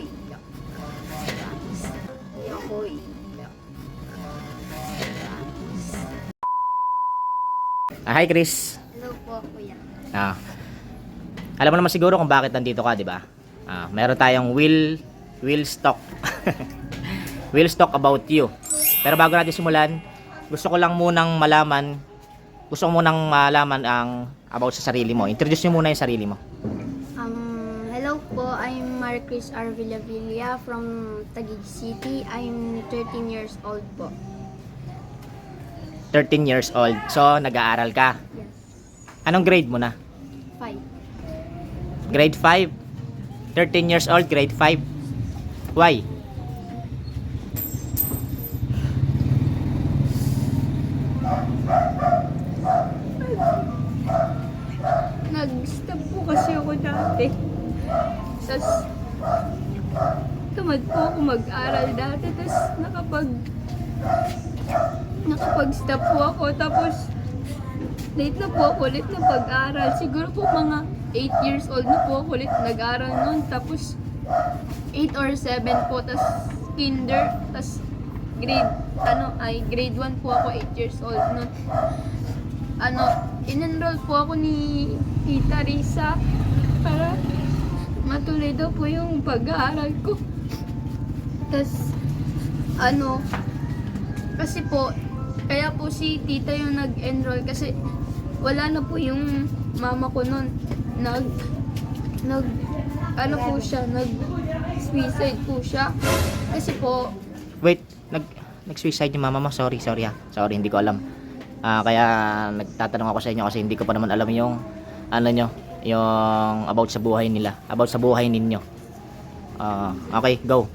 iiyak. Promise. Ah, hi Chris. Hello po, kuya. Ah. Alam mo naman siguro kung bakit nandito ka, di ba? Ah, meron tayong will will stock. will stock about you. Pero bago natin simulan, gusto ko lang munang malaman gusto ko munang malaman ang about sa sarili mo. Introduce niyo muna yung sarili mo. I'm Marcris R. Villavilla from Taguig City. I'm 13 years old po. 13 years old. So, nag-aaral ka. Yes. Anong grade mo na? 5. Grade 5. 13 years old, grade 5. Why? Nag-stop po kasi ako dati. Tapos, tamad po ako mag-aral dati. Tapos, nakapag, nakapag-stop po ako. Tapos, late na po ako ulit na pag-aral. Siguro po mga 8 years old na po ako ulit nag-aral noon. Tapos, 8 or 7 po. Tapos, kinder. Tapos, grade, ano, ay, grade 1 po ako 8 years old noon ano, in-enroll po ako ni Tita Risa para matuloy daw po yung pag-aaral ko. Tapos, ano, kasi po, kaya po si Tita yung nag-enroll kasi wala na po yung mama ko nun. Nag, nag, ano po siya, nag-suicide po siya. Kasi po, Wait, nag nag-suicide yung mama mo. Sorry, sorry ah. Sorry, hindi ko alam. Ah, kaya nagtatanong ako sa inyo kasi hindi ko pa naman alam yung ano nyo, yung about sa buhay nila, about sa buhay ninyo. Ah, okay, go.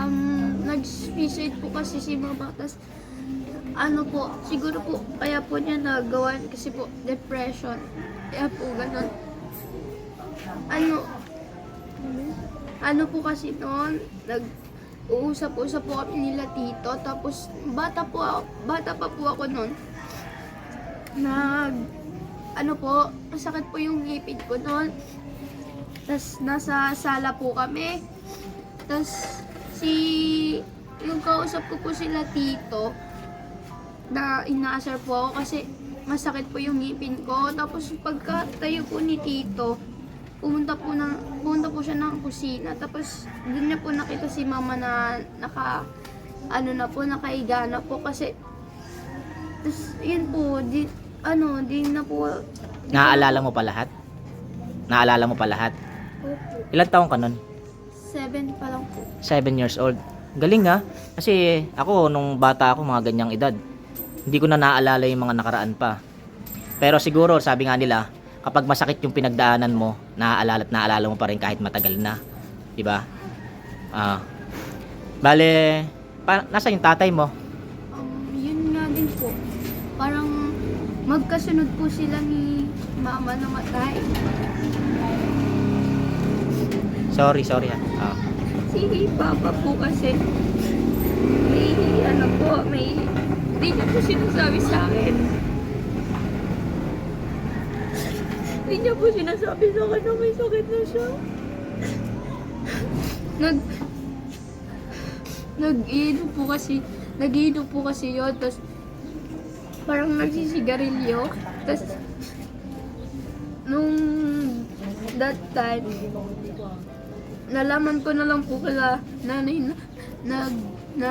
um, nag-suicide po kasi si mama. Tapos, ano po, siguro po, kaya po niya nagawan kasi po, depression. Kaya po, ganun. Ano, ano po kasi noon, nag, uusap-usap po kami nila tito. Tapos, bata po bata pa po ako noon. Nag, ano po, masakit po yung ngipin ko noon. Tapos, nasa sala po kami. Tapos, si, yung kausap ko po sila tito, na inaasar po ako kasi masakit po yung ngipin ko. Tapos, pagka tayo po ni tito, pumunta po ng pumunta po siya ng kusina tapos doon niya po nakita si mama na naka ano na po nakaiga na po kasi tapos yun po di ano di na po Naaalala mo pa lahat? Naalala mo pa lahat? Opo, Ilan taong ka nun? seven pa lang po 7 years old. Galing ha? Kasi ako, nung bata ako, mga ganyang edad, hindi ko na naaalala yung mga nakaraan pa. Pero siguro, sabi nga nila, kapag masakit yung pinagdaanan mo, naaalala at naaalala mo pa rin kahit matagal na. Di ba? Ah. bale, pa, nasa yung tatay mo? Um, yun nga din po. Parang magkasunod po sila ni mama na matay. Sorry, sorry ha. Ah. Si papa po kasi may ano po, may hindi niya po sinasabi sa akin. Hindi niya po sinasabi sa akin na may sakit na siya. Nag nag-iinom po kasi nag-iinom po kasi yun tapos parang nagsisigarilyo tapos nung that time nalaman ko na lang po kala nanay na nag na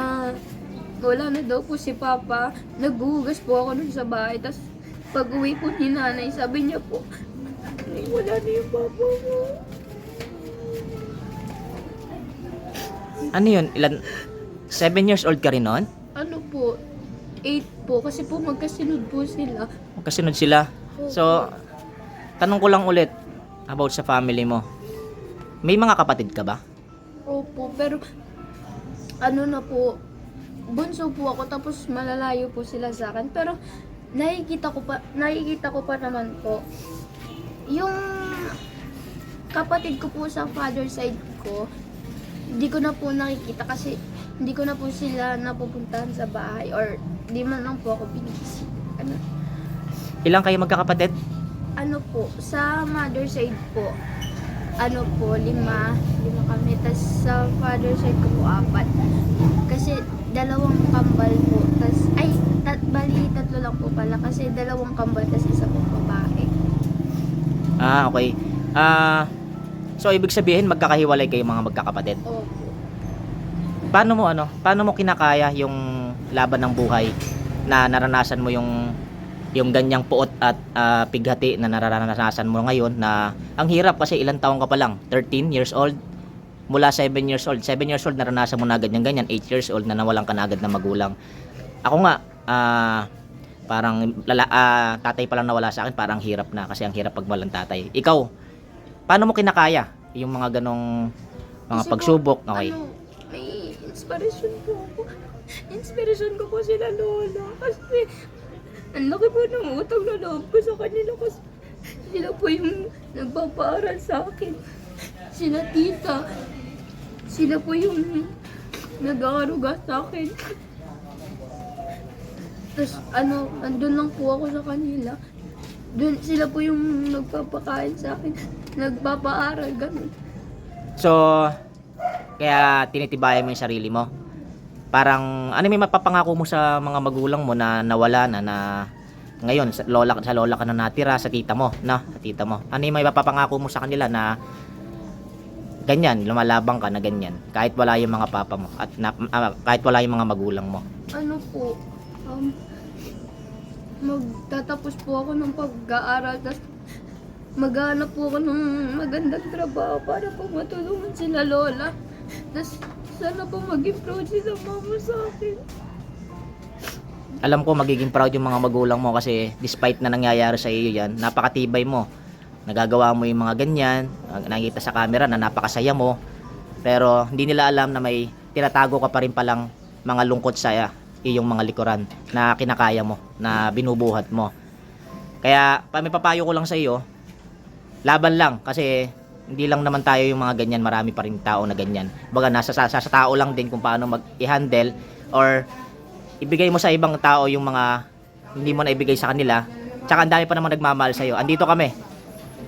wala na daw po si papa naghuhugas po ako nun sa bahay tapos pag uwi po ni nanay sabi niya po "Nay, wala na yung papa mo Ano yun? Ilan? 7 years old ka rin noon? ano po 8 po kasi po magkasunod po sila Magkasunod sila. So, tanong ko lang ulit about sa family mo. May mga kapatid ka ba? Opo, pero ano na po, bunso po ako tapos malalayo po sila sa akin. Pero nakikita ko pa, nakikita ko pa naman po yung kapatid ko po sa father side ko, hindi ko na po nakikita kasi hindi ko na po sila napupuntahan sa bahay or di man lang po ako binisisi. Ano, Ilang kayo magkakapatid? ano po, sa mother side po, ano po, lima, lima kami. sa father side ko po apat. Kasi dalawang kambal po. Tas, ay, tat, bali tatlo lang po pala. Kasi dalawang kambal tas isa po babae. Ah, okay. Ah, so ibig sabihin magkakahiwalay kayo mga magkakapatid. Opo. Paano mo ano? Paano mo kinakaya yung laban ng buhay na naranasan mo yung yung ganyang puot at ah, pighati na nararanasan mo ngayon na ang hirap kasi ilang taong ka pa lang 13 years old? Mula 7 years old 7 years old naranasan mo na agad yung ganyan 8 years old na nawalan ka na agad ng magulang. Ako nga ah, parang lala, ah, tatay pa lang nawala sa akin parang hirap na kasi ang hirap pag walang tatay. Ikaw paano mo kinakaya yung mga ganong mga Kasi po, pagsubok okay. Ano, inspiration po ako. Inspiration ko po sila lola. Kasi, ang laki po ng utang na loob ko sa kanila kasi sila po yung nagpapaaral sa akin. Sila tita. Sila po yung nag-aaruga sa akin. Tapos ano, andun lang po ako sa kanila. Doon sila po yung nagpapakain sa akin. Nagpapaaral, ganun. So, kaya tinitibayan mo yung sarili mo. Parang, ano may mapapangako mo sa mga magulang mo na nawala na na ngayon sa lola sa lola ka na natira sa tita mo, na sa tita mo. Ano may mapapangako mo sa kanila na ganyan, lumalabang ka na ganyan kahit wala yung mga papa mo at na, ah, kahit wala yung mga magulang mo. ano po, um, magtatapos po ako ng pag-aaral, tapos maghanap po ako ng magandang trabaho para po matulungan sila lola. Tapos sana po maging proud sila mama sa akin. Alam ko magiging proud yung mga magulang mo kasi despite na nangyayari sa iyo yan, napakatibay mo. Nagagawa mo yung mga ganyan, nakikita sa camera na napakasaya mo. Pero hindi nila alam na may tinatago ka pa rin palang mga lungkot sa iyong mga likuran na kinakaya mo, na binubuhat mo. Kaya may papayo ko lang sa iyo, laban lang kasi hindi lang naman tayo yung mga ganyan, marami pa rin tao na ganyan. Baga nasa sa, sa tao lang din kung paano mag i-handle or ibigay mo sa ibang tao yung mga hindi mo na ibigay sa kanila. Tsaka ang dami pa namang nagmamahal sa iyo. Andito kami.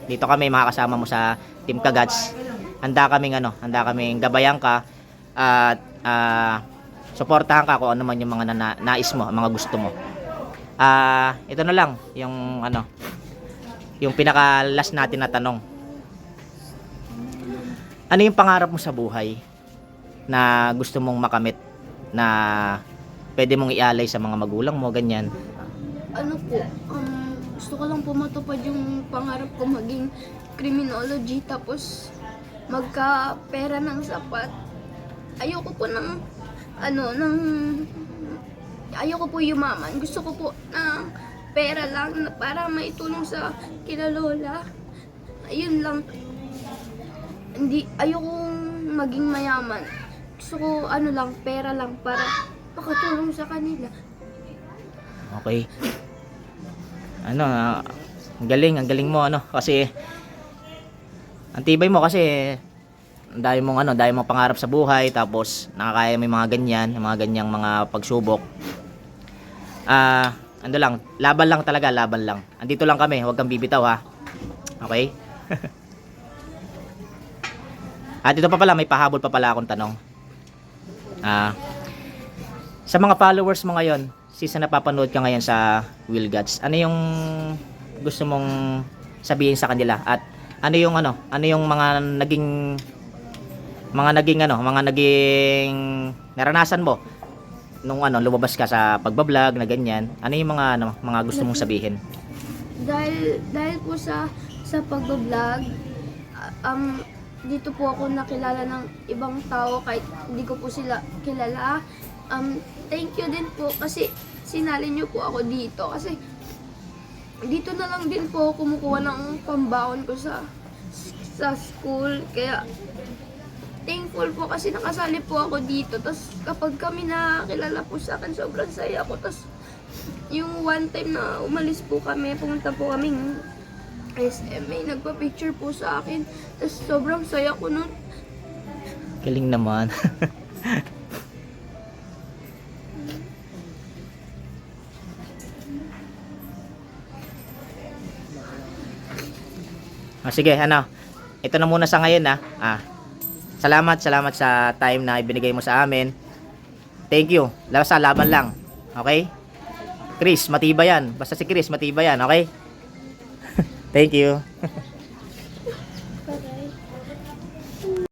Dito kami makakasama mo sa Team Kagats. Handa kaming ano, handa kaming gabayan ka at ah, suportahan ka kung ano man yung mga nana- nais mo, mga gusto mo. Ah, ito na lang yung ano, yung pinaka last natin na tanong. Ano yung pangarap mo sa buhay na gusto mong makamit na pwede mong ialay sa mga magulang mo, ganyan. Ano po, um, gusto ko lang po matupad yung pangarap ko maging criminology tapos magka pera ng sapat. Ayoko po ng ano ng ayoko po yumaman. Gusto ko po ng pera lang para maitulong sa kila lola. Ayun lang. Hindi ayoko maging mayaman. Gusto ko ano lang pera lang para makatulong sa kanila. Okay. Ano, ah, ang galing, ang galing mo ano kasi ang tibay mo kasi ang dami mong ano, dami mong pangarap sa buhay tapos nakakaya yung mga ganyan, yung mga ganyang mga pagsubok. Ah, ano lang, laban lang talaga, laban lang. Andito lang kami, huwag kang bibitaw ha. Okay? At ito pa pala, may pahabol pa pala akong tanong. Ah, sa mga followers mo ngayon, na napapanood ka ngayon sa Will Gods, ano yung gusto mong sabihin sa kanila? At ano yung ano, ano yung mga naging mga naging ano, mga naging naranasan mo nung ano, lumabas ka sa pagbablog na ganyan. Ano yung mga ano, mga gusto mong sabihin? dahil dahil po sa sa pag-vlog um dito po ako nakilala ng ibang tao kahit hindi ko po sila kilala. Um thank you din po kasi sinali niyo po ako dito. Kasi dito na lang din po ako kumukuha ng pambaon ko sa sa school. Kaya thankful po kasi nakasali po ako dito. Tapos kapag kami nakakilala po sa akin sobrang saya ko. Tapos yung one time na umalis po kami, pumunta po kaming SM, may nagpa-picture po sa akin. Tapos sobrang saya ko nun. Galing naman. ah, sige, ano. Ito na muna sa ngayon ah. Ah. Salamat, salamat sa time na ibinigay mo sa amin. Thank you. Basta laban lang. Okay? Chris, matibay yan. Basta si Chris, matibay yan. Okay? Thank you.